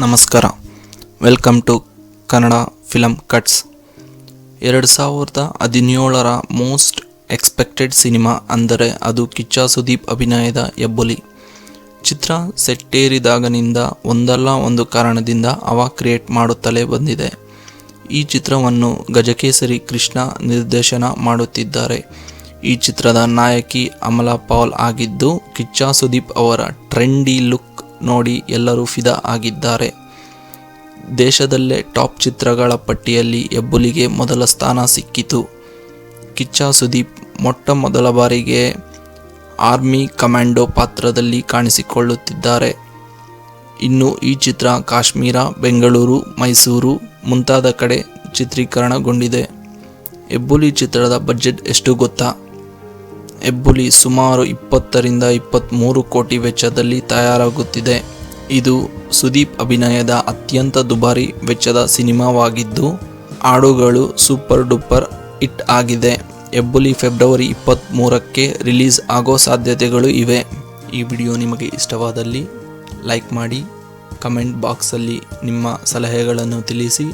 ನಮಸ್ಕಾರ. Welcome to Kannada film cuts. ಎರಡು ಸಾವಿರದ ಹದಿನೇಳರ ಮೋಸ್ಟ್ ಎಕ್ಸ್ಪೆಕ್ಟೆಡ್ ಸಿನಿಮಾ ಅಂದರೆ ಅದು ಕಿಚ್ಚ ಸುದೀಪ್ ಅಭಿನಯದ ಹೆಬ್ಬುಲಿ. ಚಿತ್ರ ಸೆಟ್ಟೇರಿದಾಗನಿಂದ ಒಂದಲ್ಲ ಒಂದು ಕಾರಣದಿಂದ ಅವ ಕ್ರಿಯೇಟ್ ಮಾಡುತ್ತಲೇ ಬಂದಿದೆ. ಈ ಚಿತ್ರವನ್ನು ಗಜಕೇಸರಿ ಕೃಷ್ಣ ನಿರ್ದೇಶನ ಮಾಡುತ್ತಿದ್ದಾರೆ. ಈ ಚಿತ್ರದ ನಾಯಕಿ ಅಮಲಾ ಪಾಲ್ ಆಗಿದ್ದು ಕಿಚ್ಚ ಸುದೀಪ್ ಅವರ ಟ್ರೆಂಡಿ ಲುಕ್ ನೋಡಿ ಎಲ್ಲರೂ ಫಿದಾ ಆಗಿದ್ದಾರೆ. ದೇಶದಲ್ಲೇ ಟಾಪ್ ಚಿತ್ರಗಳ ಪಟ್ಟಿಯಲ್ಲಿ ಹೆಬ್ಬುಲಿಗೆ ಮೊದಲ ಸ್ಥಾನ ಸಿಕ್ಕಿತು. ಕಿಚ್ಚ ಸುದೀಪ್ ಮೊಟ್ಟ ಮೊದಲ ಬಾರಿಗೆ ಆರ್ಮಿ ಕಮಾಂಡೋ ಪಾತ್ರದಲ್ಲಿ ಕಾಣಿಸಿಕೊಳ್ಳುತ್ತಿದ್ದಾರೆ. ಇನ್ನು ಈ ಚಿತ್ರ ಕಾಶ್ಮೀರ, ಬೆಂಗಳೂರು, ಮೈಸೂರು ಮುಂತಾದ ಕಡೆ ಚಿತ್ರೀಕರಣಗೊಂಡಿದೆ. ಹೆಬ್ಬುಲಿ ಚಿತ್ರದ ಬಜೆಟ್ ಎಷ್ಟು ಗೊತ್ತಾ? ಹೆಬ್ಬುಲಿ ಸುಮಾರು ಇಪ್ಪತ್ತರಿಂದ ಇಪ್ಪತ್ತ್ಮೂರು ಕೋಟಿ ವೆಚ್ಚದಲ್ಲಿ ತಯಾರಾಗುತ್ತಿದೆ. ಇದು ಸುದೀಪ್ ಅಭಿನಯದ ಅತ್ಯಂತ ದುಬಾರಿ ವೆಚ್ಚದ ಸಿನಿಮಾವಾಗಿದ್ದು, ಹಾಡುಗಳು ಸೂಪರ್ ಡೂಪರ್ ಹಿಟ್ ಆಗಿದೆ. ಹೆಬ್ಬುಲಿ ಫೆಬ್ರವರಿ ಇಪ್ಪತ್ತ್ಮೂರಕ್ಕೆ ರಿಲೀಸ್ ಆಗೋ ಸಾಧ್ಯತೆಗಳು ಇವೆ. ಈ ವಿಡಿಯೋ ನಿಮಗೆ ಇಷ್ಟವಾದಲ್ಲಿ ಲೈಕ್ ಮಾಡಿ, ಕಮೆಂಟ್ ಬಾಕ್ಸಲ್ಲಿ ನಿಮ್ಮ ಸಲಹೆಗಳನ್ನು ತಿಳಿಸಿ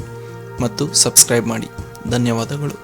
ಮತ್ತು ಸಬ್ಸ್ಕ್ರೈಬ್ ಮಾಡಿ. ಧನ್ಯವಾದಗಳು.